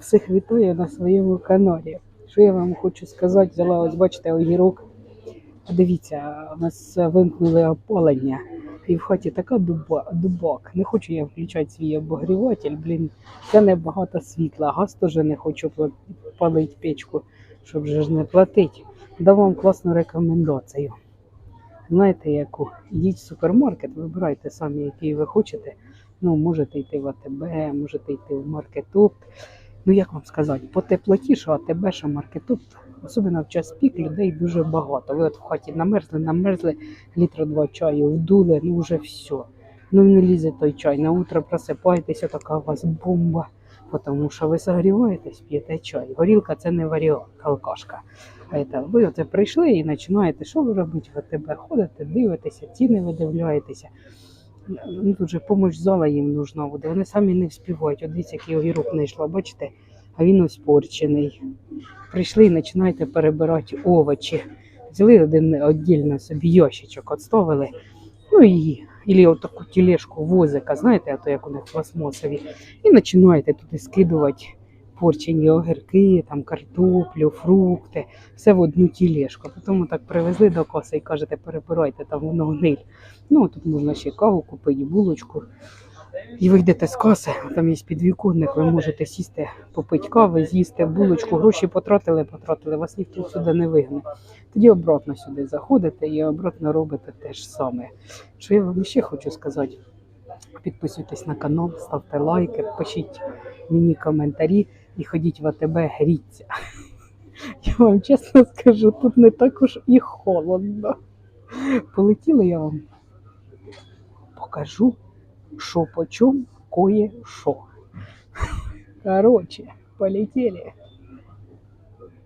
Всіх вітаю на своєму каналі. Що я вам хочу сказати? Взяла, ось бачите, огірок. Дивіться, у нас вимкнули опалення. І в хаті така дуба, дубак. Не хочу я включати свій обогріватель, блін, це небагато світла. Газ теж не хочу палити печку, щоб ж не платити. Дам вам класну рекомендацію. Знаєте, яку? Йдіть в супермаркет, вибирайте самі, який ви хочете. Ну, можете йти в АТБ, можете йти в маркетопт. Ну, як вам сказати, по теплоті, що АТБ, що маркетопт, особливо в час пік людей дуже багато. Ви от в хаті намерзли, намерзли, літра два чаю вдули, ну вже все. Ну не лізе той чай. На утро просипаєтеся, така у вас бомба, тому що ви согріваєтесь, п'єте чай. Горілка це не варіант, алкашка. Ви оце прийшли і починаєте, що ви робите в АТБ? Ходите, дивитеся, ціни видивляєтеся. Ну, тут же помощь зала їм нужна буде. Вони самі не вспівають. От дивіться, який огірок знайшла, бачите? А він ось порчений. Прийшли і починаєте перебирати овочі. Взяли один віддільно собі ящичок, відставили. Ну і Ілі отаку тілешку возика, знаєте, а то як у них пластмасові. І починаєте туди скидувати порчені огірки, там картоплю, фрукти, все в одну тележку. Потім так привезли до коси і кажете, перебирайте, там воно гниль. Ну, тут можна ще каву купити, булочку. І ви йдете з каси, там є підвіконник, ви можете сісти, попити кави, з'їсти булочку, гроші потратили, потратили, вас ніхто сюди не вигне. Тоді обратно сюди заходите і обратно робите те ж саме. Що я вам ще хочу сказати? Підписуйтесь на канал, ставте лайки, пишіть мені коментарі і ходіть в АТБ, гріться. Я вам чесно скажу, тут не так уж і холодно. Полетіли я вам покажу, що по чому кое що. Короче, полетели.